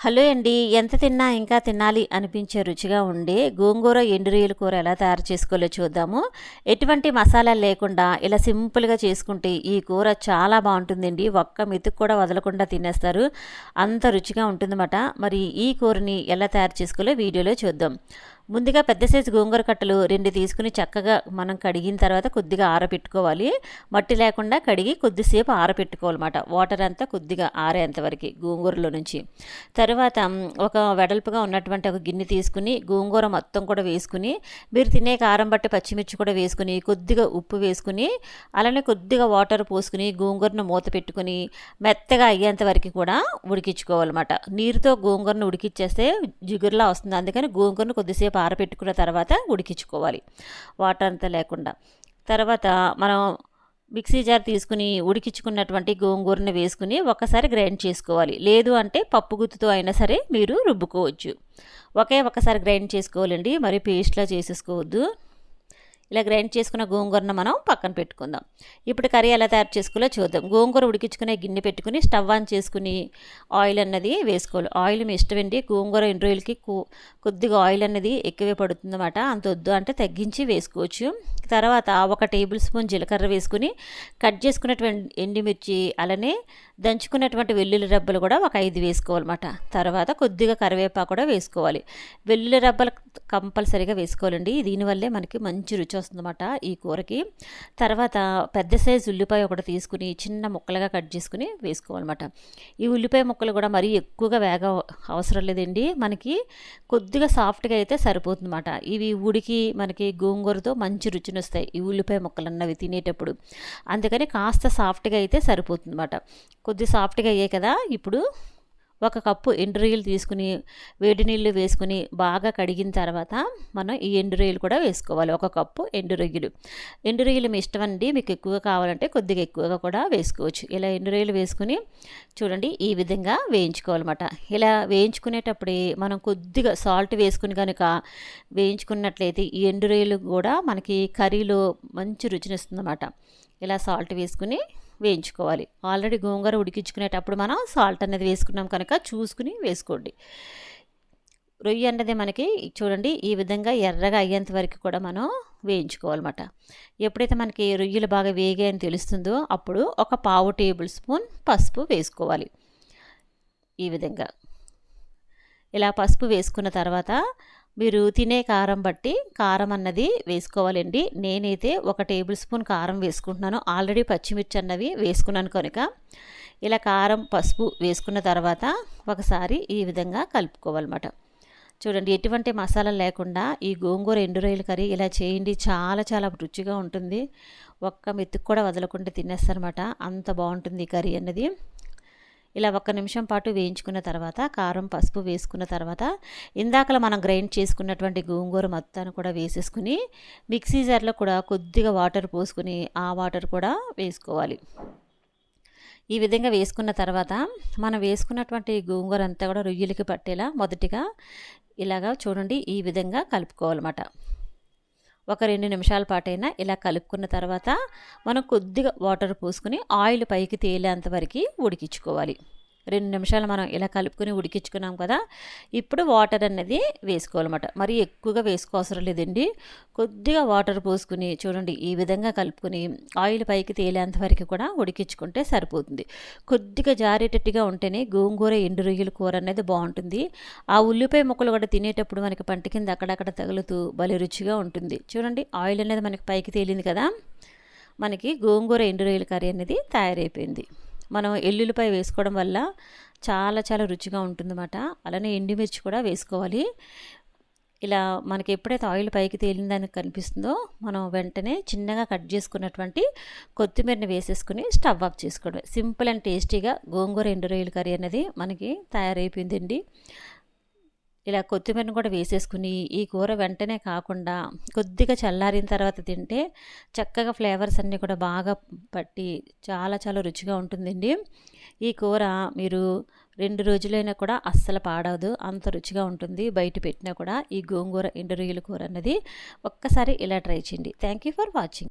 Hello అండి ఎంత తిన్నా ఇంకా తినాలి అనిపించే రుచిగా ఉండే గోంగూర ఎండురొయ్యల కూర ఎలా తయారు చేసుకోవాలో చూద్దాము. ఎటువంటి మసాలాలు లేకుండా ఇలా సింపుల్గా చేసుకుంటే ఈ కూర చాలా బాగుంటుందండి. ఒక్క మెతుకు కూడా వదలకుండా తినేస్తారు. అంత రుచిగా ఉంటుందన్నమాట. మరి ఈ కూరని ఎలా తయారు చేసుకోవాలో వీడియోలో చూద్దాం. ముందుగా పెద్ద సైజు గోంగూర కట్టలు రెండు తీసుకుని చక్కగా మనం కడిగిన తర్వాత కొద్దిగా ఆరబెట్టుకోవాలి మట్టి లేకుండా కడిగి కొద్దిసేపు ఆరబెట్టుకోవాలన్నమాట వాటర్ అంతా కొద్దిగా ఆరేంత వరకు గోంగూరలో నుంచి. తర్వాత ఒక వెడల్పుగా ఉన్నటువంటి ఒక గిన్నె తీసుకుని గోంగూర మొత్తం కూడా వేసుకుని మీరు తినే కారం బట్టి పచ్చిమిర్చి కూడా వేసుకుని కొద్దిగా ఉప్పు వేసుకుని అలానే కొద్దిగా వాటర్ పోసుకుని గోంగూరను మూత పెట్టుకుని మెత్తగా అయ్యేంత వరకు కూడా ఉడికించుకోవాలన్నమాట. నీరుతో గోంగూరను ఉడికిచ్చేస్తే జిగురులా వస్తుంది. అందుకని గోంగూరను కొద్దిసేపు ఆరబెట్టుకున్న తర్వాత ఉడికించుకోవాలి. వాటర్ అంతా లేకుండా. తర్వాత మనం మిక్సీ జార్ తీసుకుని ఉడికించుకున్నటువంటి గోంగూరని వేసుకుని ఒకసారి గ్రైండ్ చేసుకోవాలి. లేదు అంటే పప్పు గుత్తుతో అయినా సరే మీరు రుబ్బుకోవచ్చు. ఒకే ఒకసారి గ్రైండ్ చేసుకోవాలండి. మరి పేస్ట్లా చేసేసుకోవద్దు. ఇలా గ్రైండ్ చేసుకున్న గోంగూరను మనం పక్కన పెట్టుకుందాం. ఇప్పుడు కర్రీ ఎలా తయారు చేసుకోవాలో చూద్దాం. గోంగూర ఉడికించుకునే గిన్నె పెట్టుకుని స్టవ్ ఆన్ చేసుకుని ఆయిల్ అన్నది వేసుకోవాలి. ఆయిల్ మీ ఇష్టమండి గోంగూర ఎన్ని రోజులకి కొద్దిగా ఆయిల్ అన్నది ఎక్కువే పడుతుందన్నమాట. అంత వద్దు అంటే తగ్గించి వేసుకోవచ్చు. తర్వాత ఒక టేబుల్ స్పూన్ జీలకర్ర వేసుకుని కట్ చేసుకున్నటువంటి ఎండుమిర్చి అలానే దంచుకున్నటువంటి వెల్లుల్లి రబ్బలు కూడా ఒక ఐదు వేసుకోవాలన్నమాట. తర్వాత కొద్దిగా కరివేపాకు కూడా వేసుకోవాలి. వెల్లుల్లి రబ్బలు కంపల్సరీగా వేసుకోవాలండి. దీనివల్లే మనకి మంచి రుచి వస్తుందన్నమాట ఈ కూరకి. తర్వాత పెద్ద సైజు ఉల్లిపాయ ఒకటి తీసుకుని చిన్న ముక్కలుగా కట్ చేసుకుని వేసుకోవాలన్నమాట. ఈ ఉల్లిపాయ ముక్కలు కూడా మరీ ఎక్కువగా వేగ అవసరం లేదండి. మనకి కొద్దిగా సాఫ్ట్గా అయితే సరిపోతుందన్నమాట. ఇవి ఉడికి మనకి గోంగూరతో మంచి రుచిని వస్తాయి. ఈ ఉల్లిపాయ ముక్కలు అన్నవి తినేటప్పుడు. అందుకని కాస్త సాఫ్ట్గా అయితే సరిపోతుందన్నమాట. కొద్ది సాఫ్ట్గా అయ్యాయి కదా ఇప్పుడు ఒక కప్పు ఎండు రొయ్యలు తీసుకుని వేడి నీళ్ళు వేసుకుని బాగా కడిగిన తర్వాత మనం ఈ ఎండురొయ్యలు కూడా వేసుకోవాలి. ఒక కప్పు ఎండు రొయ్యలు. ఎండు రొయ్యలు మీ ఇష్టం అండి మీకు ఎక్కువ కావాలంటే కొద్దిగా ఎక్కువగా కూడా వేసుకోవచ్చు. ఇలా ఎండురొయ్యలు వేసుకుని చూడండి ఈ విధంగా వేయించుకోవాలన్నమాట. ఇలా వేయించుకునేటప్పుడే మనం కొద్దిగా సాల్ట్ వేసుకుని కనుక వేయించుకున్నట్లయితే ఈ ఎండురొయ్యలు కూడా మనకి కర్రీలో మంచి రుచినిస్తుందన్నమాట ఇలా సాల్ట్ వేసుకుని వేయించుకోవాలి. ఆల్రెడీ గోంగూర ఉడికించుకునేటప్పుడు మనం సాల్ట్ అనేది వేసుకున్నాం కనుక చూసుకుని వేసుకోండి. రొయ్య అన్నది మనకి చూడండి ఈ విధంగా ఎర్రగా అయ్యేంత వరకు కూడా మనం వేయించుకోవాలన్నమాట. ఎప్పుడైతే మనకి రొయ్యలు బాగా వేగాయని తెలుస్తుందో అప్పుడు ఒక పావు టేబుల్ స్పూన్ పసుపు వేసుకోవాలి. ఈ విధంగా. ఇలా పసుపు వేసుకున్న తర్వాత మీరు తినే కారం బట్టి కారం అన్నది వేసుకోవాలండి. నేనైతే ఒక టేబుల్ స్పూన్ కారం వేసుకుంటున్నాను. ఆల్రెడీ పచ్చిమిర్చి అన్నవి వేసుకున్నాను కనుక. ఇలా కారం పసుపు వేసుకున్న తర్వాత ఒకసారి ఈ విధంగా కలుపుకోవాలన్నమాట. చూడండి ఎటువంటి మసాలా లేకుండా ఈ గోంగూర ఎండు రొయ్యల కర్రీ ఇలా చేయండి. చాలా చాలా రుచిగా ఉంటుంది. ఒక్క మెతుకు కూడా వదలకుండా తినేస్తారనమాట అంత బాగుంటుంది ఈ కర్రీ అన్నది. ఇలా ఒక్క నిమిషం పాటు వేయించుకున్న తర్వాత కారం పసుపు వేసుకున్న తర్వాత ఇందాకలా మనం గ్రైండ్ చేసుకున్నటువంటి గోంగూర మొత్తాన్ని కూడా వేసేసుకుని మిక్సీ జార్లో కూడా కొద్దిగా వాటర్ పోసుకుని ఆ వాటర్ కూడా వేసుకోవాలి. ఈ విధంగా వేసుకున్న తర్వాత మనం వేసుకున్నటువంటి గోంగూర అంతా కూడా రొయ్యలకి పట్టేలా మొదటిగా ఇలాగా చూడండి ఈ విధంగా కలుపుకోవాలన్నమాట. ఒక రెండు నిమిషాల పాటైనా ఇలా కలుపుకున్న తర్వాత మనం కొద్దిగా వాటర్ పోసుకుని ఆయిల్ పైకి తేలేంత వరకు ఉడికించుకోవాలి. రెండు నిమిషాలు మనం ఇలా కలుపుకొని ఉడికించుకున్నాం కదా ఇప్పుడు వాటర్ అనేది వేసుకోవాలన్నమాట. మరి ఎక్కువగా వేసుకోవసరం లేదండి. కొద్దిగా వాటర్ పోసుకుని చూడండి ఈ విధంగా కలుపుకొని ఆయిల్ పైకి తేలేంత వరకు కూడా ఉడికించుకుంటే సరిపోతుంది. కొద్దిగా జారేటట్టుగా ఉంటేనే గోంగూర ఎండు రొయ్యల కూర అనేది బాగుంటుంది. ఆ ఉల్లిపాయ ముక్కలు కూడా తినేటప్పుడు మనకి పంట కింద అక్కడక్కడ తగులుతూ భలే రుచిగా ఉంటుంది. చూడండి ఆయిల్ అనేది మనకి పైకి తేలింది కదా మనకి గోంగూర ఎండు రొయ్యల కర్రీ అనేది తయారైపోయింది. మనం ఎల్లుల్లిపాయ వేసుకోవడం వల్ల చాలా చాలా రుచిగా ఉంటుందన్నమాట. అలానే ఎండుమిర్చి కూడా వేసుకోవాలి. ఇలా మనకి ఎప్పుడైతే ఆయిల్ పైకి తేలిందని కనిపిస్తుందో మనం వెంటనే చిన్నగా కట్ చేసుకున్నటువంటి కొత్తిమీరని వేసేసుకుని స్టవ్ ఆఫ్ చేసుకోవడం సింపుల్ అండ్ టేస్టీగా గోంగూర ఎండు రొయ్యల కర్రీ అనేది మనకి తయారైపోయిందండి. ఇలా కొత్తిమీరను కూడా వేసేసుకుని ఈ కూర వెంటనే కాకుండా కొద్దిగా చల్లారిన తర్వాత తింటే చక్కగా ఫ్లేవర్స్ అన్నీ కూడా బాగా పట్టి చాలా చాలా రుచిగా ఉంటుందండి. ఈ కూర మీరు రెండు రోజులైనా కూడా అస్సలు పాడవదు. అంత రుచిగా ఉంటుంది. బయట పెట్టినా కూడా ఈ గోంగూర ఎండు రొయ్యల కూర అన్నది ఒక్కసారి ఇలా ట్రై చేయండి. Thank you for watching